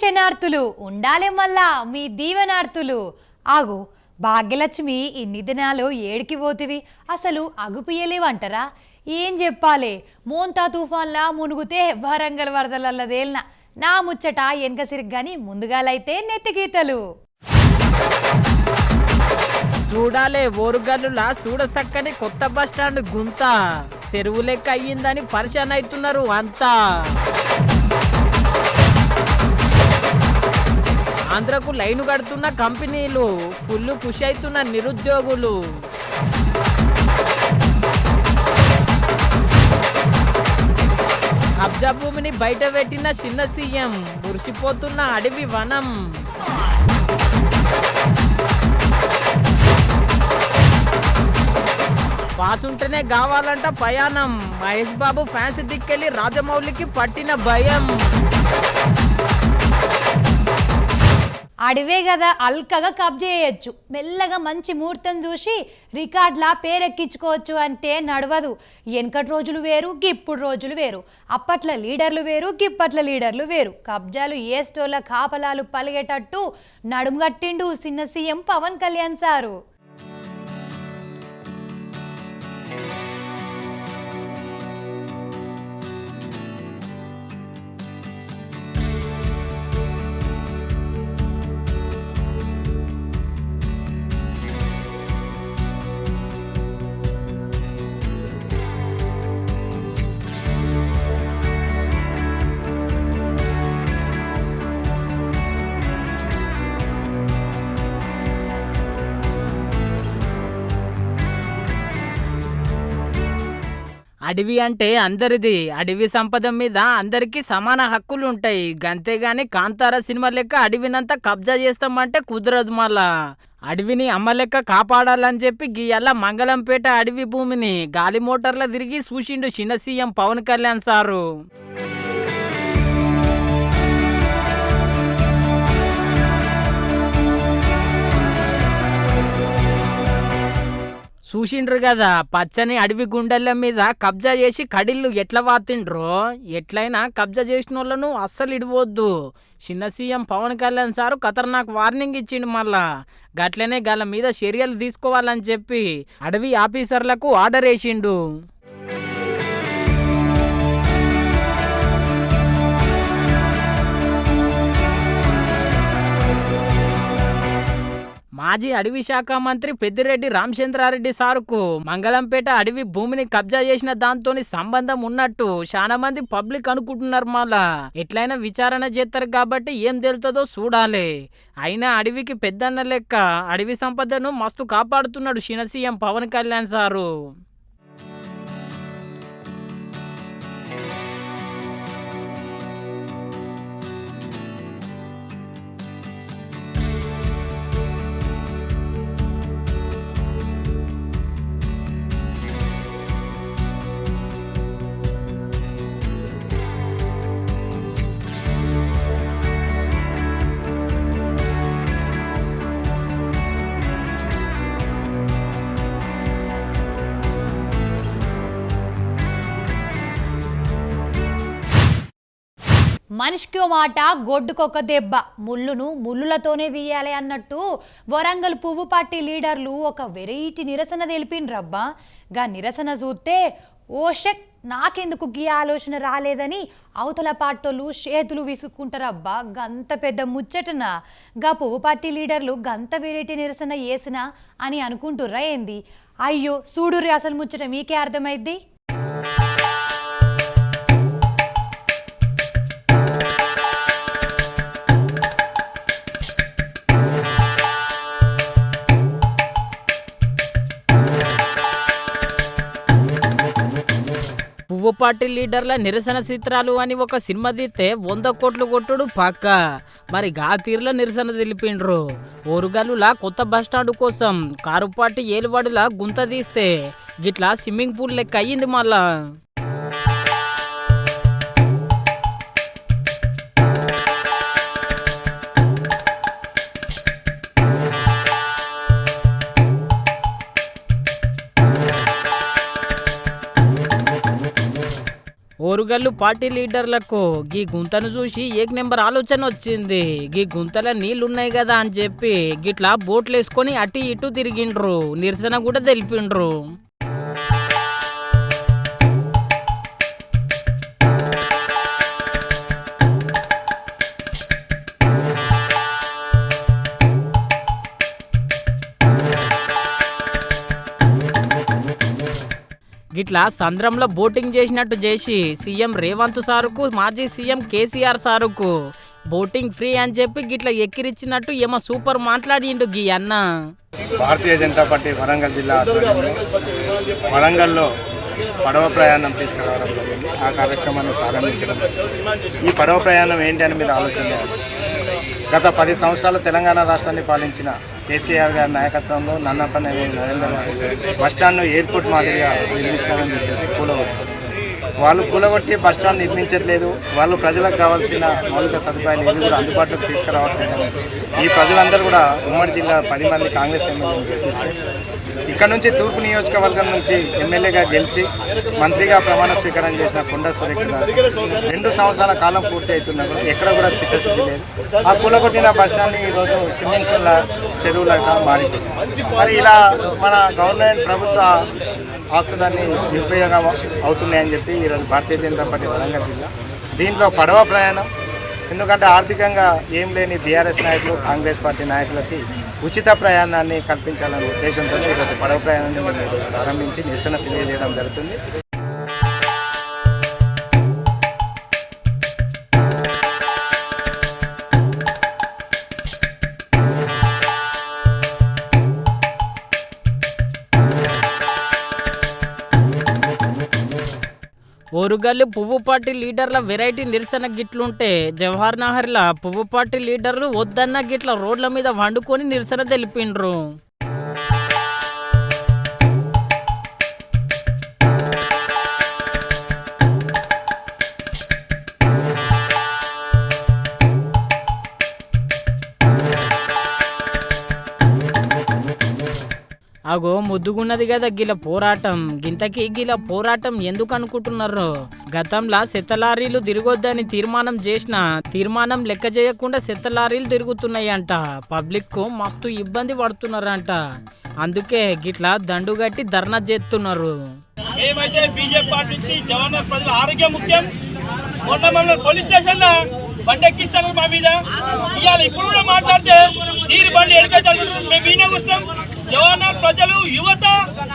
శనార్థులు ఉండాలి మళ్ళా మీ దీవెనార్థులు ఆగు భాగ్యలక్ష్మి ఇన్ని దినాలు ఏడికి పోతివి. అసలు అగుపియలేవంటారా ఏం చెప్పాలి? మోంతా తుఫాన్లా మునుగుతే వరంగల్ వరదలల్లదేల్న నా ముచ్చట వెనక సిరిగ్గాని ముందుగాలైతే నెత్తిగీతలు చూడాలే ఓరుగల్లులా చూడసక్కని కొత్త బస్టాండ్ గుంత. చెరువు లెక్క అయ్యిందని పరిశాన్ అవుతున్నారు అంతా. ఆంధ్రకు లైన్ కడుతున్న కంపెనీలు ఫుల్ ఖుషి అవుతున్న నిరుద్యోగులు. కబ్జా భూమిని బయట పెట్టిన చిన్న సీఎం మురిసిపోతున్న అడవి వనం. పాస్ ఉంటేనే కావాలంట ప్రయాణం. మహేష్ బాబు ఫ్యాన్స్ దిక్కెళ్ళి రాజమౌళికి పట్టిన భయం. అడివే కదా అల్కగా కబ్జా చేయొచ్చు మెల్లగా మంచి ముహూర్తం చూసి రికార్డ్లా పేరెక్కించుకోవచ్చు అంటే నడవదు. వెనకటి రోజులు వేరు గిప్పుడు రోజులు వేరు. అప్పట్లో లీడర్లు వేరు గిప్పట్ల లీడర్లు వేరు. కబ్జాలు ఏ స్టోర్ల కాపలాలు పలిగేటట్టు నడుము కట్టిండు చిన్న సీఎం పవన్ కళ్యాణ్ సారు. అడవి అంటే అందరిది. అడవి సంపద మీద అందరికీ సమాన హక్కులు ఉంటాయి. గంతేగాని కాంతార సినిమా లెక్క అడవినంతా కబ్జా చేస్తామంటే కుదరదు మళ్ళా. అడవిని అమ్మ లెక్క కాపాడాలని చెప్పి గీయల్ల మంగళంపేట అడవి భూమిని గాలి మోటార్ల తిరిగి చూసిండు చిన్న సీఎం పవన్ కళ్యాణ్ సారు. చూసిండ్రు కదా పచ్చని అడవి గుండెల మీద కబ్జా చేసి కడిళ్ళు ఎట్లా వాతిండ్రో? ఎట్లయినా కబ్జా చేసిన వాళ్ళను అస్సలు ఇడవద్దు. చిన్న సీఎం పవన్ కళ్యాణ్ సారు ఖతర్నాక్ వార్నింగ్ ఇచ్చిండు మళ్ళా. గట్లనే గల మీద చర్యలు తీసుకోవాలని చెప్పి అడవి ఆఫీసర్లకు ఆర్డర్ వేసిండు. మాజీ అడవి శాఖ మంత్రి పెద్దిరెడ్డి రామచంద్రారెడ్డి సారుకు మంగళంపేట అడవి భూమిని కబ్జా చేసిన దాంతో సంబంధం ఉన్నట్టు చాలా మంది పబ్లిక్ అనుకుంటున్నారు మళ్ళా ఎట్లయినా విచారణ చేస్తారు కాబట్టి ఏం తెలుతుందో చూడాలి. అయినా అడవికి పెద్దన్న లెక్క అడవి సంపదను మస్తు కాపాడుతున్నాడు చిన్న సీఎం పవన్ కళ్యాణ్ సారు. మనిషికి మాట గొడ్డుకొక దెబ్బ. ముళ్ళును ముళ్ళులతోనే తీయాలి అన్నట్టు వరంగల్ పువ్వు పార్టీ లీడర్లు ఒక వెరైటీ నిరసన తెలిపిండ్రబ్బా గా నిరసన చూస్తే ఓషక్ నాకెందుకు గీ ఆలోచన రాలేదని అవతల పాటోళ్ళు చేతులు విసుక్కుంటారబ్బా గంత పెద్ద ముచ్చటన? గా పువ్వు పార్టీ లీడర్లు గంత వెరైటీ నిరసన వేసినా అని అనుకుంటుర్రా ఏంది? అయ్యో చూడుర్రి అసలు ముచ్చట మీకే అర్థమైద్ది? నువ్వు పార్టీ లీడర్ల నిరసన చిత్రాలు అని ఒక సినిమా తీస్తే వంద కోట్లు కొట్టుడు పక్క. మరి గా తీరులో నిరసన తెలిపిండ్రు. ఓరుగల్లులా కొత్త బస్టాండ్ కోసం కారు పార్టీ ఏలువాడులా గుంత తీస్తే గిట్లా స్విమ్మింగ్ పూల్ లెక్క అయ్యింది మళ్ళా. ఓరుగల్లు పార్టీ లీడర్లకు గీ గుంతను చూసి ఏక్ నెంబర్ ఆలోచన వచ్చింది. గీ గుంతల నీళ్ళున్నాయి కదా అని చెప్పి గిట్లా బోట్లు వేసుకొని అటు ఇటు తిరిగిండ్రు. నిరసన కూడా తెలిపిండ్రు. ఇట్లా సంద్రంలో బోటింగ్ చేసినట్టు చేసి సీఎం రేవంత్ సారుకు మాజీ సీఎం కేసీఆర్ సారుకు. బోటింగ్ ఫ్రీ అని చెప్పి గిట్లా ఎక్కిరిచ్చినట్టు ఏమో సూపర్ మాట్లాడిండు గీ అన్న. భారతీయ జనతా పార్టీ వరంగల్ జిల్లా వరంగల్లో పడవ ప్రయాణం తీసుకురావడం జరిగింది. ఆ కార్యక్రమాన్ని ప్రారంభించడం ఈ పడవ ప్రయాణం ఏంటి అని మీరు ఆలోచన గత పది సంవత్సరాలు తెలంగాణ రాష్ట్రాన్ని పాలించిన కేసీఆర్ గారి నాయకత్వంలో నన్నపనే నరేంద్ర గారు బస్టాండ్ను ఎయిర్పోర్ట్ మాదిరిగా నిర్మిస్తామని చెప్పేసి కూలగొట్టారు. వాళ్ళు కూలగొట్టి బస్టాండ్ నిర్మించట్లేదు. వాళ్ళు ప్రజలకు కావాల్సిన మౌలిక సదుపాయాలు ఏది కూడా అందుబాటులోకి తీసుకురావట్లేదు. ఈ ప్రజలందరూ కూడా ఉమ్మడి జిల్లా పది మంది కాంగ్రెస్ ఎమ్మెల్యేలు గెలిపిస్తే ఇక్కడ నుంచి తూర్పు నియోజకవర్గం నుంచి ఎమ్మెల్యేగా గెలిచి మంత్రిగా ప్రమాణ స్వీకారం చేసిన కొండ సురేఖ గారు రెండు సంవత్సరాల కాలం పూర్తి అవుతున్నా కూడా ఎక్కడ కూడా చిత్తశుద్ధి లేదు. ఆ కూలగొట్టిన బస్టాండ్ని ఈరోజు స్విమ్మింగ్ పూల్ చెరువులుగా మారిపోయింది మరి ఇలా మన గవర్నమెంట్ ప్రభుత్వ ఆస్తులన్నీ నిరుపయోగం అవుతున్నాయని చెప్పి ఈరోజు భారతీయ జనతా పార్టీ వరంగల్ జిల్లా. దీంట్లో పడవ ప్రయాణం. ఎందుకంటే ఆర్థికంగా ఏం లేని బీఆర్ఎస్ నాయకులు కాంగ్రెస్ పార్టీ నాయకులకి ఉచిత ప్రయాణాన్ని కల్పించాలనే ఉద్దేశంతో ఈరోజు పడవ ప్రయాణాన్ని ప్రారంభించి నిరసన తెలియజేయడం జరుగుతుంది. ఓరుగల్లు పువ్వు పార్టీ లీడర్ల వెరైటీ నిరసన గిట్లుంటే జవహర్ నహర్ల పువ్వు పార్టీ లీడర్లు వద్దన్న గిట్ల రోడ్ల మీద వండుకొని నిరసన తెలిపిండ్రు. అగో ముద్దుగున్నది కదా గిల పోరాటం. గింతకి గిల పోరాటం ఎందుకు అనుకుంటున్నారు? గతంలా సెత్తలారీలు తిరగొద్దని తీర్మానం చేసిన తీర్మానం లెక్క చేయకుండా సెత్తలారీలు తిరుగుతున్నాయంట. పబ్లిక్కు మస్తు ఇబ్బంది పడుతున్నారంట. అందుకే గిట్లా దండుగట్టి ధర్నా చేస్తున్నారు మేమైతే బీజేపీ పార్టీ నుంచి ప్రజల ఆరోగ్యం ముఖ్యం. మొన్న పోలీస్ మా మీద. ఇవాళ ఇప్పుడు కూడా మాట్లాడితే బండి మేము ఈయన జవాన్ ప్రజలు యువత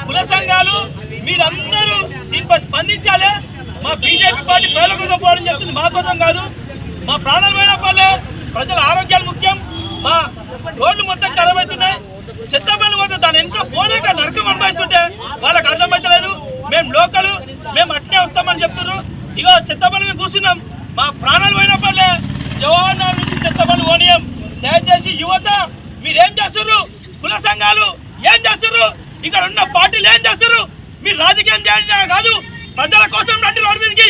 కుల సంఘాలు మీరందరూ దీనిపై స్పందించాలి. మా బీజేపీ పార్టీ ప్రజల కోసం పోవడం చేస్తుంది మా కోసం కాదు. మా ప్రాణమైన పల్లె ప్రజల ఆరోగ్యాలు ముఖ్యం. మా రోడ్లు మొత్తం ఖరాబ్ అవుతున్నాయి. చెత్త పోతే దాని ఎంత పోలేక నరకం అనుభవిస్తుంటే వాళ్ళకి అర్థమైతలేదు. మేము లోకలు మేము అట్నే వస్తామని చెప్తున్నారు ఇగో చిత్తపల్లి కూర్చున్నాం. మా ప్రాణాలు పోయిన పల్లె జవాన్ల నుంచి చిత్తపల్లి ఓనియం దయచేసి యువత మీరేం చేస్తున్నారు కుల సంఘాలు ఇక్కడ ఉన్న పార్టీలు ఏం చేస్తారు? మీరు రాజకీయం చేయడం కాదు ప్రజల కోసం రండి రోడ్డు మీదకి.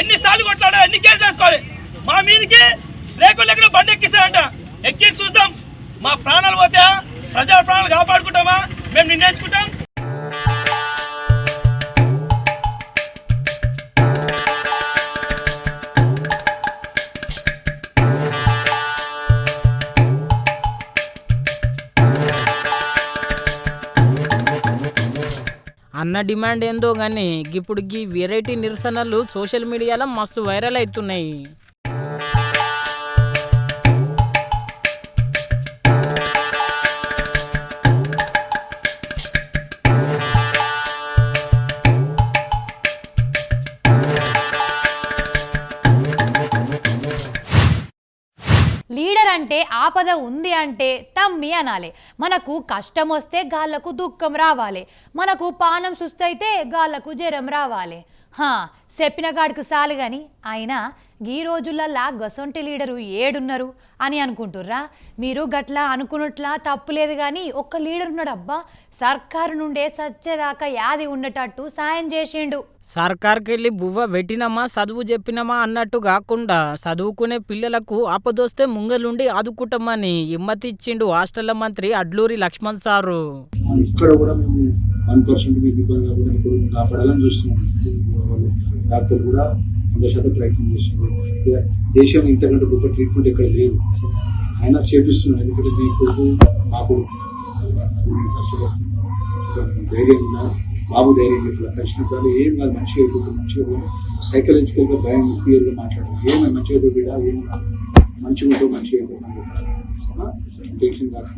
ఎన్నిసార్లు కొట్లాడో ఎన్ని కేసు చేసుకోవాలి మా మీదకి రేకులు ఎక్కడ బండి ఎక్కిస్తారంట. ఎక్కి చూద్దాం. మా ప్రాణాలు పోతే ప్రజల ప్రాణాలు కాపాడుకుంటామా? మేము నిర్ణయించుకుంటాం అన్న డిమాండ్ ఏందో గానీ ఇప్పుడు గీ వెరైటీ నిరసనలు సోషల్ మీడియాలో మస్తు వైరల్ అవుతున్నాయి. ఆపద ఉంది అంటే తమ్మి అనాలి. మనకు కష్టం వస్తే గాళ్ళకు దుఃఖం రావాలి. మనకు పానం సుస్తైతే గాళ్ళకు జ్వరం రావాలి. హా చెప్పిన కాడికి సాలు కానీ అయినా ఈ రోజులల్లా గసొంటి లీడరు ఏడున్నారు అని అనుకుంటుర్రా? మీరు గట్లా అనుకున్నట్లా తప్పులేదు కానీ ఒక్క లీడర్ ఉన్నాడు అబ్బా సర్కారు నుండే సచ్చేదాకా యాది ఉండేటట్టు సాయం చేసిండు. సర్కార్కి వెళ్ళి బువ్వ పెట్టినమా చదువు చెప్పినమా అన్నట్టు కాకుండా చదువుకునే పిల్లలకు ఆపదొస్తే ముంగలుండి ఆదుకుంటామని హిమ్మతి ఇచ్చిండు హాస్టల్ల మంత్రి అడ్లూరి లక్ష్మణ్ సారు. ఇక్కడ కూడా మేము వన్ పర్సెంట్ మీకు ఇబ్బంది కాకుండా ఇప్పుడు కాపాడాలని చూస్తున్నాం. వాళ్ళు డాక్టర్ కూడా వంద శాతం ప్రయత్నం చేస్తున్నారు దేశం ఇంతకంటే గొప్ప ట్రీట్మెంట్ ఎక్కడ లేదు. అయినా చేపిస్తున్నాను ఎందుకంటే మీ కొడుకు బాబు ధైర్యం ఉన్నా బాబు ధైర్యం చెప్పిన కలిసినప్పుడు ఏం కాదు మంచిగా అయిపోతుంది మంచిగా సైకలాజికల్గా భయం ఫియర్గా మాట్లాడడం ఏమైనా మంచిగా బిడ్డ ఏం కాదు. మంచిగా ఉంటూ మంచిగా అయిపోతాను టెన్షన్ కాదు.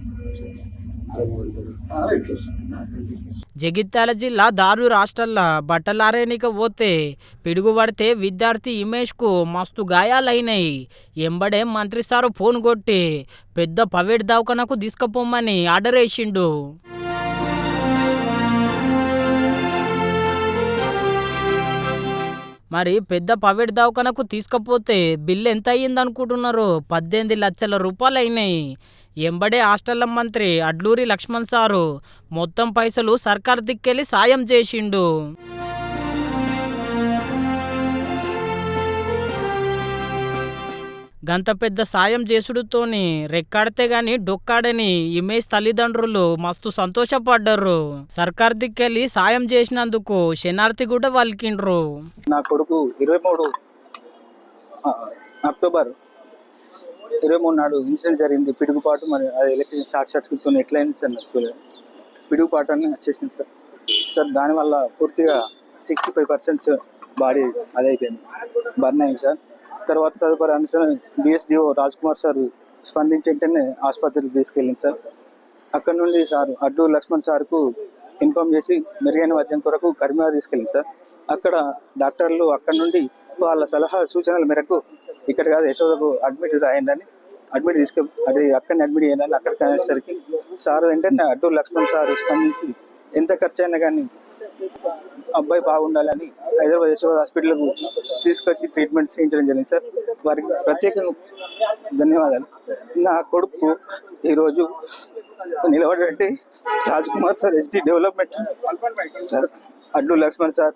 జగిత్యాల జిల్లా దారు హాస్టల్లో బట్టలారేనిక పోతే పిడుగుపడితే విద్యార్థి ఇమేష్కు మస్తు గాయాలైనాయి. ఎంబడే మంత్రి సారు ఫోన్ కొట్టి పెద్ద పవేడ్ దవాఖానకు తీసుకుపోమ్మని ఆర్డర్ వేసిండు. మరి పెద్ద పవేడ్ దవాఖానకు తీసుకపోతే బిల్లు ఎంత అయ్యింది అనుకుంటున్నారు పద్దెనిమిది లక్షల రూపాయలు అయినాయి ఎంబడే హాస్టల్ల మంత్రి అడ్లూరి లక్ష్మణ్ సారు మొత్తం పైసలు సర్కార్ దిక్కెళ్ళి సాయం చేసిండు. గంత పెద్ద సాయం చేసుడుతోని రెక్కాడితే గాని డొక్కాడని ఇమేజ్ తల్లిదండ్రులు మస్తు సంతోషపడ్డరు సర్కార్ దిక్కెళ్ళి సాయం చేసినందుకు శనార్థి కూడా వలికిండ్రు. నా కొడుకు ఇరవై మూడు అక్టోబర్ ఇరవై మూడు నాడు ఇన్సిడెంట్ జరిగింది. పిడుగుపాటు మరి అది ఎలక్ట్రిషన్ షార్ట్ సర్క్యూట్తో ఎట్లయింది సార్ నాకు చూడలేదు. పిడుగుపాటు అని వచ్చేసింది సార్. సార్ దానివల్ల పూర్తిగా సిక్స్టీ ఫైవ్ పర్సెంట్స్ బాడీ అదైపోయింది. బర్న్ అయింది సార్. తర్వాత తదుపరి అనుసరణ డిఎస్డిఓ రాజ్ కుమార్ సార్ స్పందించి వెంటనే ఆసుపత్రికి తీసుకెళ్ళింది సార్. అక్కడ నుండి సార్ అడ్డు లక్ష్మణ్ సార్కు ఇన్ఫామ్ చేసి మెరుగైన వైద్యం కొరకు కరీంనగర్ తీసుకెళ్ళింది సార్. అక్కడ డాక్టర్లు అక్కడ నుండి వాళ్ళ సలహా సూచనల మేరకు ఇక్కడ కాదు యశోదకు అడ్మిట్ రాయండి అడ్మిట్ తీసుకు అది అక్కడనే అడ్మిట్ చేయాలని అక్కడికి అనేసరికి సార్ వెంటనే అడ్డు లక్ష్మణ్ సార్ స్పందించి ఎంత ఖర్చు అయినా కానీ అబ్బాయి బాగుండాలని హైదరాబాద్ యశోద హాస్పిటల్కు తీసుకొచ్చి ట్రీట్మెంట్ చేయించడం జరిగింది సార్. వారికి ప్రత్యేకంగా ధన్యవాదాలు. నా కొడుకు ఈరోజు నిలబడంటే Raj Kumar sir SD development sir అడ్డు లక్ష్మణ్ సార్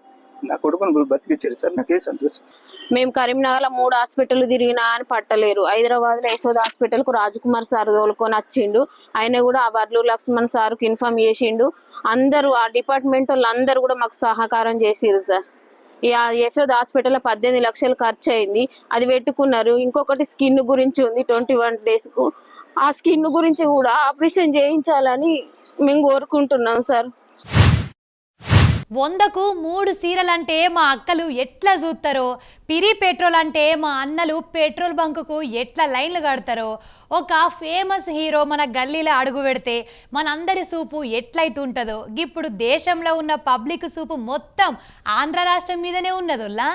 నా కొడుకును బతికించారు సార్. నాకే సంతోషం. మేము కరీంనగర్లో మూడు హాస్పిటల్ తిరిగినా అని పట్టలేరు. హైదరాబాద్లో యశోద హాస్పిటల్కు రాజ్కుమార్ సార్ తోలుకొని వచ్చిండు. ఆయన కూడా ఆ వడ్లు లక్ష్మణ్ సార్కు ఇన్ఫామ్ చేసిండు. అందరూ ఆ డిపార్ట్మెంట్ వాళ్ళు అందరూ కూడా మాకు సహకారం చేసిరు సార్. ఈ ఆ హాస్పిటల్ హాస్పిటల్లో పద్దెనిమిది లక్షలు ఖర్చు అయింది అది పెట్టుకున్నారు. ఇంకొకటి స్కిన్ గురించి ఉంది ట్వంటీ వన్ డేస్కు. ఆ స్కిన్ గురించి కూడా ఆపరేషన్ చేయించాలని మేము కోరుకుంటున్నాం సార్. వందకు మూడు సీరలంటే మా అక్కలు ఎట్లా చూస్తారో పిరి పెట్రోల్ అంటే మా అన్నలు పెట్రోల్ బంకుకు ఎట్లా లైన్లు కడతారో? ఒక ఫేమస్ హీరో మన గల్లీలో అడుగు పెడితే మనందరి సూపు ఎట్లయితుంటుందో ఇప్పుడు దేశంలో ఉన్న పబ్లిక్ సూపు మొత్తం ఆంధ్ర రాష్ట్రం మీదనే ఉన్నదోల్లా?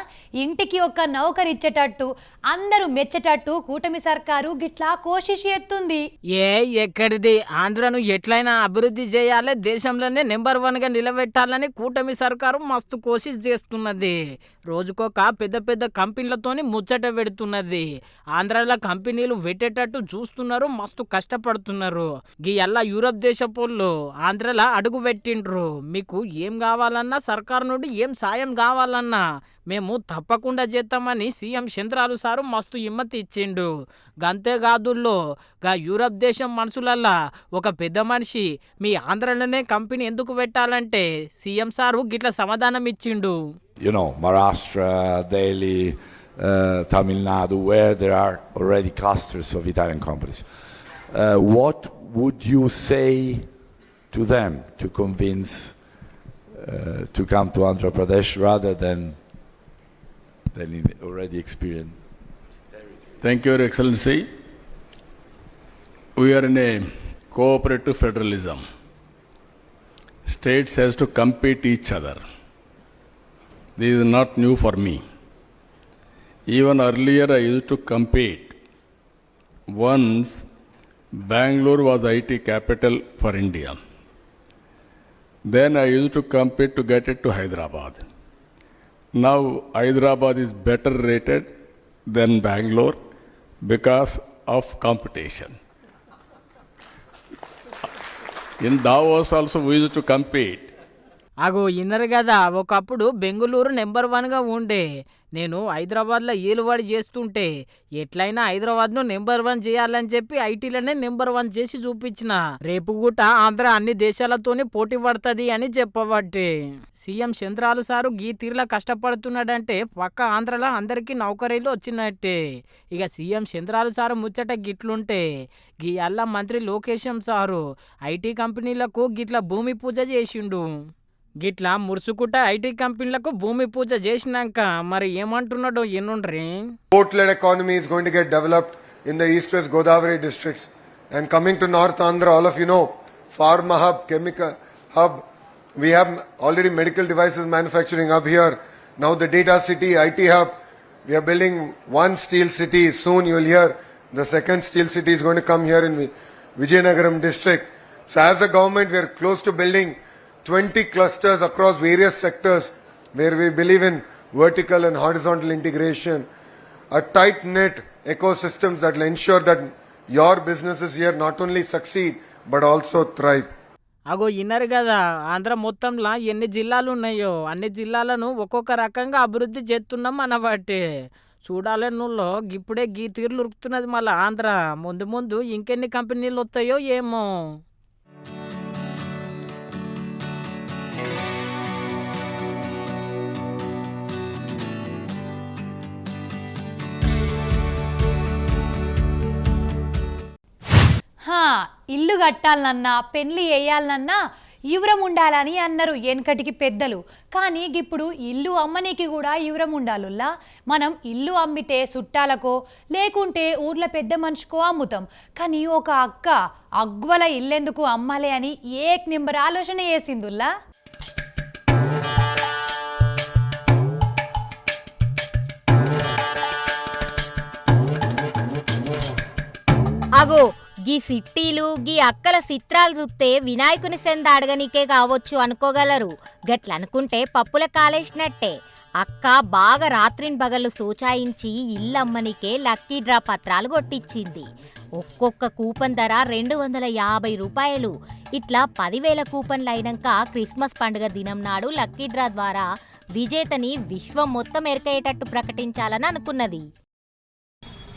ఇంటికి ఒక నౌకరు ఇచ్చేటట్టు అందరూ మెచ్చేటట్టు కూటమి సర్కారు గిట్లా కోషిష్ ఎత్తుంది ఏ ఎక్కడిది? ఆంధ్రను ఎట్లయినా అభివృద్ధి చేయాలి దేశంలోనే నెంబర్ వన్గా నిలబెట్టాలని కూటమి సర్కారు మస్తు కోషిష్ చేస్తున్నది. రోజుకొక పెద్ద పెద్ద కంపెనీలతోని ముచ్చట పెడుతున్నది. ఆంధ్రాలో కంపెనీలు పెట్టేటట్టు చూస్తున్నారు మస్తు కష్టపడుతున్నారు. గీ ఎల్లా యూరప్ దేశపోళ్ళు ఆంధ్రలో అడుగు పెట్టిండ్రు. మీకు ఏం కావాలన్నా సర్కారు నుండి ఏం సాయం కావాలన్నా మేము తప్పకుండా చేస్తామని సీఎం చంద్రాలు సారు మస్తు హిమ్మతి ఇచ్చిండు. గంతేకాదుల్లో గా యూరప్ దేశం మనుషులల్లా ఒక పెద్ద మనిషి మీ ఆంధ్రలోనే కంపెనీ ఎందుకు పెట్టాలంటే సీఎం సారు గిట్ల సమాధానం ఇచ్చిండు. You know, Maharashtra, Delhi, Tamil Nadu, where there are already clusters of Italian companies. Uh, what would you say to them to convince uh, to come to Andhra Pradesh rather than than in already experienced? Thank you, Your Excellency. We are in a cooperative federalism. States has to compete each other. This is not new for me. Even earlier I use to compete once Bengaluru was IT capital for India then I use to compete to get it to Hyderabad now Hyderabad is better rated than Bangalore because of competition in Davos also we use to compete ago inner కదా ఒకప్పుడు Bengaluru number వన్గా ఉండే. నేను హైదరాబాద్లో ఏలువాడి చేస్తుంటే ఎట్లయినా హైదరాబాద్ను number one చేయాలని చెప్పి ఐటీలోనే నెంబర్ వన్ చేసి చూపించిన. రేపు గుట ఆంధ్ర అన్ని దేశాలతోనే పోటీ పడుతుంది అని చెప్పబట్టి. సీఎం చంద్రాలు సారు గీ తీరులా కష్టపడుతున్నాడంటే పక్క ఆంధ్రలో అందరికీ నౌకరీలు వచ్చినట్టే. ఇక సీఎం చంద్రాలు సారు ముచ్చట గిట్లుంటే గీ అల్ల మంత్రి లోకేశం సారు ఐటీ కంపెనీలకు గిట్ల భూమి పూజ చేసిండు. గిట్ల మురుసుకుట ఐటీ కంపెనీలకు భూమి పూజ చేసినాక మరి ఏమంటున్నాడు ఎన్నుండ్రి? Port led economy going developed in the east Godavari districts and coming to north Andhra all of you know hub chemical hub we have already medical devices manufacturing hub here now the data city IT hub we're building one steel city soon you'll hear the second steel city is going to come in Vizianagaram district so as a government we're close to building 20 clusters across various sectors where we believe in vertical and horizontal integration, a tight knit ecosystems that will ensure that your businesses here not only succeed but also thrive. అగో ఇన్నరు కదా ఆంధ్ర మొత్తంలో ఎన్ని జిల్లాలు ఉన్నాయో అన్ని జిల్లాలను ఒక్కొక్క రకంగా అభివృద్ధి చేస్తున్నాం అనబట్టి చూడాలి నువ్వులో ఇప్పుడే గీ తీరులు ఉరుకుతున్నది మళ్ళీ ఆంధ్ర ముందు ముందు ఇంకెన్ని కంపెనీలు వస్తాయో ఏమో ఇల్లు కట్టాలనన్నా పెళ్ళి వేయాలనన్నా యువరం ఉండాలని అన్నారు వెనకటికి పెద్దలు. కానీ ఇప్పుడు ఇల్లు అమ్మనీకి కూడా యువరం ఉండాలుల్లా? మనం ఇల్లు అమ్మితే చుట్టాలకో లేకుంటే ఊర్లో పెద్ద మనిషికో అమ్ముతాం. కానీ ఒక అక్క అగ్వల ఇల్లెందుకు అమ్మాలి అని ఏక్ నెంబర్ ఆలోచన చేసిందుల్లా? అగో గీ సిట్టీలు గీ అక్కల చిత్రాలు చూస్తే వినాయకుని సెంద అడగనీకే కావచ్చు అనుకోగలరు. గట్లనుకుంటే పప్పుల కాలేసినట్టే. అక్క బాగా రాత్రిన్ బగళ్ళు సూచాయించి ఇల్లమ్మనికే లక్కీ డ్రా పత్రాలు కొట్టించింది ఒక్కొక్క కూపన్ ధర రెండు వందల యాభై రూపాయలు. ఇట్లా పదివేల కూపన్లు అయినాక క్రిస్మస్ పండుగ దినం నాడు లక్కీ డ్రా ద్వారా విజేతని విశ్వం మొత్తం ఎరకయ్యేటట్టు ప్రకటించాలని అనుకున్నది.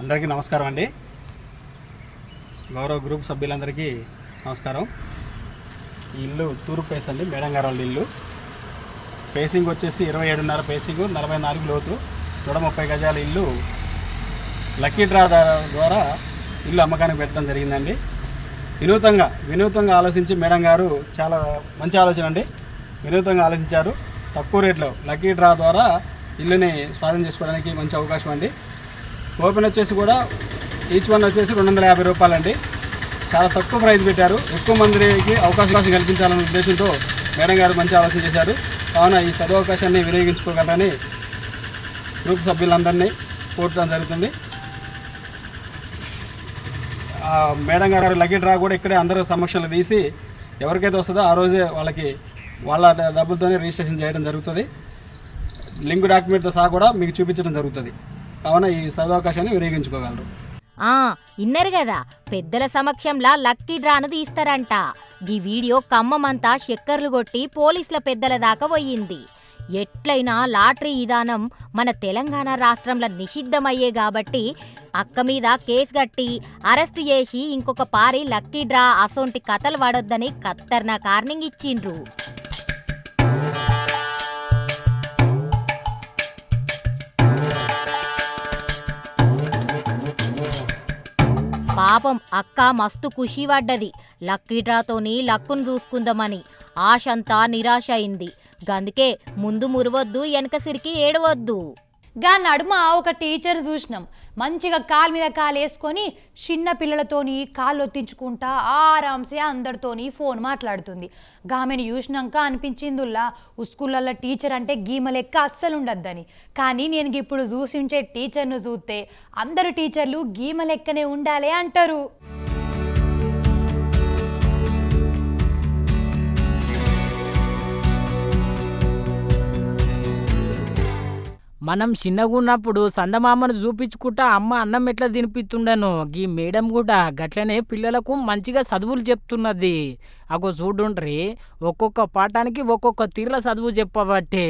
అందరికీ నమస్కారం అండి. గౌరవ గ్రూప్ సభ్యులందరికీ నమస్కారం. ఈ ఇల్లు తూర్పు పేస్ అండి మేడం గారు వాళ్ళ ఇల్లు. పేసింగ్ వచ్చేసి ఇరవై ఏడున్నర పేసింగ్ నలభై నాలుగు లోతు నూట ముప్పై గజాల ఇల్లు. లక్కీ డ్రా ద్వారా- ద్వారా ఇల్లు అమ్మకానికి పెట్టడం జరిగిందండి. వినూతంగా వినూతంగా ఆలోచించి మేడం గారు చాలా మంచి ఆలోచన అండి. వినూతంగా ఆలోచించారు. తక్కువ రేట్లో లక్కీ డ్రా ద్వారా ఇల్లుని స్వాధీనం చేసుకోవడానికి మంచి అవకాశం అండి. ఓపెన్ వచ్చేసి కూడా ఈచ్ వన్ వచ్చేసి రెండు వందల యాభై రూపాయలండి. చాలా తక్కువ ప్రైస్ పెట్టారు. ఎక్కువ మందికి అవకాశం కల్పించాలనే ఉద్దేశంతో మేడం గారు మంచి ఆలోచన చేశారు. కావున ఈ సదవకాశాన్ని వినియోగించుకోగలరని గ్రూప్ సభ్యులందరినీ కోరడం జరుగుతుంది. మేడం గారు లక్కీ డ్రా కూడా ఇక్కడే అందరూ సమక్షంలో తీసి ఎవరికైతే వస్తుందో ఆ రోజే వాళ్ళకి వాళ్ళ డబ్బులతోనే రిజిస్ట్రేషన్ చేయడం జరుగుతుంది. లింక్ డాక్యుమెంట్తో సహా కూడా మీకు చూపించడం జరుగుతుంది. కావున ఈ సదవకాశాన్ని వినియోగించుకోగలరు. ఆ ఇన్నరు కదా పెద్దల సమక్షంలా లక్కీ డ్రాను తీస్తారంట. ఈ వీడియో కమ్మమంతా చక్కర్లు కొట్టి పోలీసుల పెద్దల దాకా పోయింది. ఎట్లయినా లాటరీ విధానం మన తెలంగాణ రాష్ట్రంలో నిషిద్ధమయ్యే కాబట్టి అక్క మీద కేసు కట్టి అరెస్టు చేసి ఇంకొక పారి లక్కీ డ్రా అసోంటి కథలు పడొద్దని ఖత్తర్నా కార్నింగ్ ఇచ్చిండ్రు. పాపం అక్క మస్తు ఖుషి పడ్డది లక్కీడ్రాతోని లక్కును చూసుకుందామని. ఆశంతా నిరాశ అయింది గందుకే ముందు మురవద్దు వెనక సిరికి ఏడవద్దు. గా నడుమ ఒక టీచర్ చూసినాం. మంచిగా కాలు మీద కాలు వేసుకొని చిన్న పిల్లలతోని కాళ్ళు ఒత్తించుకుంటా ఆరాంసే అందరితోని ఫోన్ మాట్లాడుతుంది. గామెను చూసినాక అనిపించిందిలా స్కూళ్ళల్లో టీచర్ అంటే గీమ లెక్క అస్సలు ఉండద్దని. కానీ నేను ఇప్పుడు చూసించే టీచర్ను చూస్తే అందరు టీచర్లు గీమ లెక్కనే ఉండాలి అంటారు. మనం చిన్నగున్నప్పుడు సందమామను చూపించుకుంటా అమ్మ అన్నం ఎట్లా తినిపిస్తుండను. గీ మేడం కూడా గట్లనే పిల్లలకు మంచిగా చదువులు చెప్తున్నది. అగో చూడుండ్రి ఒక్కొక్క పాఠానికి ఒక్కొక్క తీర్ల చదువు చెప్పబట్టే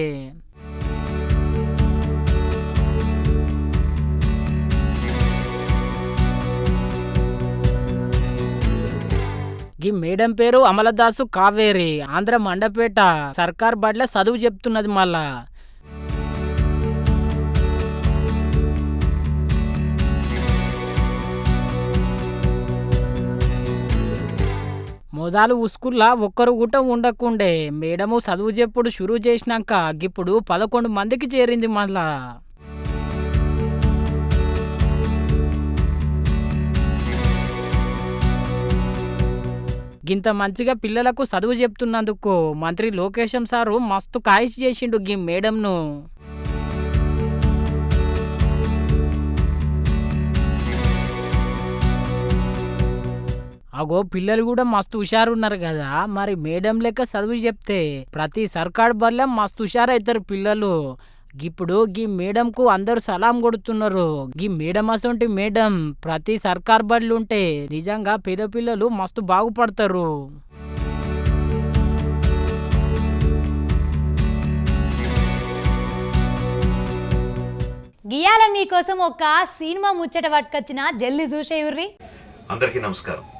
గీ మేడం పేరు అమలదాసు కావేరి ఆంధ్ర మండపేట. సర్కార్ బడిలో చదువు చెప్తున్నది మళ్ళా. మొదలు ఉస్కుల్లా ఒక్కరు గుట ఉండకుండే. మేడము చదువు చెప్పుడు షురూ చేసినాక ఇప్పుడు పదకొండు మందికి చేరింది మళ్ళా. గింత మంచిగా పిల్లలకు చదువు చెప్తున్నందుకు మంత్రి లోకేశం సారు మస్తు కాయిష్ చేసిండు గీ మేడంను. అగో పిల్లలు కూడా మస్తు హుషారున్నారు కదా. మరి మేడం లెక్క చదువు చెప్తే ప్రతి సర్కార్ బల్ల మస్తు హుషారవుతారు పిల్లలు. ఇప్పుడు గీ మేడంకు అందరూ సలాం కొడుతున్నారు. గీ మేడం అసొంటి మేడం ప్రతి సర్కార్ బడులు ఉంటే నిజంగా పేద పిల్లలు మస్తు బాగుపడతారు. గియాల మీకోసం ఒక సినిమా ముచ్చట పట్టుకొచ్చిన జల్ది చూసేయుర్రి. అందరికీ నమస్కారం.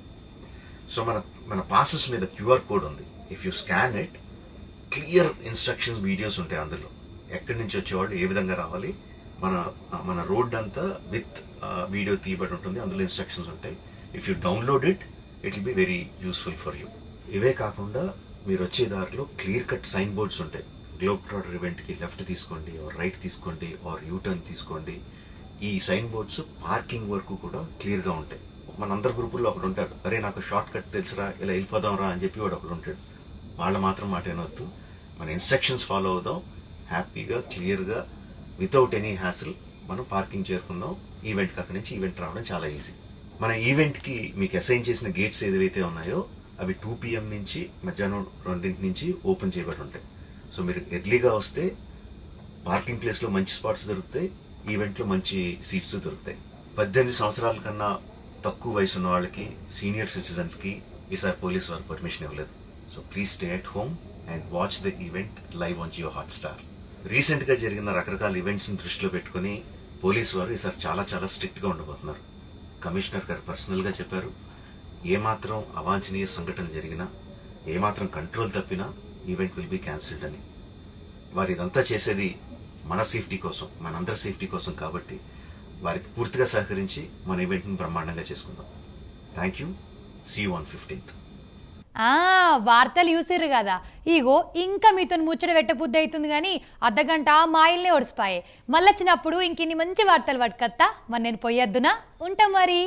సో మన మన పాసెస్ మీద క్యూఆర్ కోడ్ ఉంది. If you scan it clear instructions videos ఉంటాయి అందులో. ఎక్కడి నుంచి వచ్చేవాళ్ళు ఏ విధంగా రావాలి మన మన రోడ్ అంతా విత్ వీడియో తీయబడి ఉంటుంది అందులో ఇన్స్ట్రక్షన్స్ ఉంటాయి. If you download it it will be very useful for you ఇవే కాకుండా మీరు వచ్చే దారిలో క్లియర్ కట్ సైన్ బోర్డ్స్ ఉంటాయి. గ్లోబ్ ట్రాడర్ ఈవెంట్కి లెఫ్ట్ తీసుకోండి ఆర్ రైట్ తీసుకోండి ఆర్ యూటర్న్ తీసుకోండి. ఈ సైన్ బోర్డ్స్ పార్కింగ్ వరకు కూడా క్లియర్గా ఉంటాయి. మన అందరి గ్రూపుల్లో ఒకడు ఉంటాడు. అరే నాకు షార్ట్ కట్ తెలుసురా ఇలా వెళ్ళిపోదాం రా అని చెప్పి వాడు ఒకడు ఉంటాడు. వాళ్ళ మాత్రం మాట ఏనొద్దు మన ఇన్స్ట్రక్షన్స్ ఫాలో అవుదాం. హ్యాపీగా క్లియర్గా వితౌట్ ఎనీ హ్యాసిల్ మనం పార్కింగ్ చేరుకుందాం. ఈవెంట్కి అక్కడి నుంచి ఈవెంట్ రావడం చాలా ఈజీ మన ఈవెంట్కి మీకు అసైన్ చేసిన గేట్స్ ఏదైతే ఉన్నాయో అవి టూ పిఎం నుంచి మధ్యాహ్నం రెండింటి నుంచి ఓపెన్ చేయబడి ఉంటాయి. సో మీరు ఎర్లీగా వస్తే పార్కింగ్ ప్లేస్లో మంచి స్పాట్స్ దొరుకుతాయి. ఈవెంట్లో మంచి సీట్స్ దొరుకుతాయి. పద్దెనిమిది సంవత్సరాల కన్నా తక్కువ వయసు ఉన్న వాళ్ళకి సీనియర్ సిటిజన్స్కి ఈసారి పోలీస్ వారు పర్మిషన్ ఇవ్వలేదు. So please stay at home and watch the event live on Jio Hotstar రీసెంట్గా జరిగిన రకరకాల ఈవెంట్స్ని దృష్టిలో పెట్టుకుని పోలీస్ వారు ఈసారి చాలా చాలా స్ట్రిక్ట్గా ఉండబోతున్నారు. కమిషనర్ గారు పర్సనల్గా చెప్పారు ఏమాత్రం అవాంఛనీయ సంఘటన జరిగినా ఏమాత్రం కంట్రోల్ తప్పినా ఈవెంట్ విల్ బి క్యాన్సిల్డ్ అని. వారు ఇదంతా చేసేది మన సేఫ్టీ కోసం మనందరి సేఫ్టీ కోసం కాబట్టి వారికి పూర్తిగా సహకరించి మన ఈవెంట్ని బ్రహ్మాండంగా చేసుకుందాం. Thank you see one fifteenth వార్తలు చూసిర్రు కదా. ఇగో ఇంకా మీతో ముచ్చట పెట్టబుద్ధి అవుతుంది కానీ అర్ధగంట మా ఇల్నే ఒడిసిపాయే. మళ్ళొచ్చినప్పుడు ఇంకిన్ని మంచి వార్తలు పట్టుకత్తా. మరి నేను పోయొద్దునా ఉంటా మరి.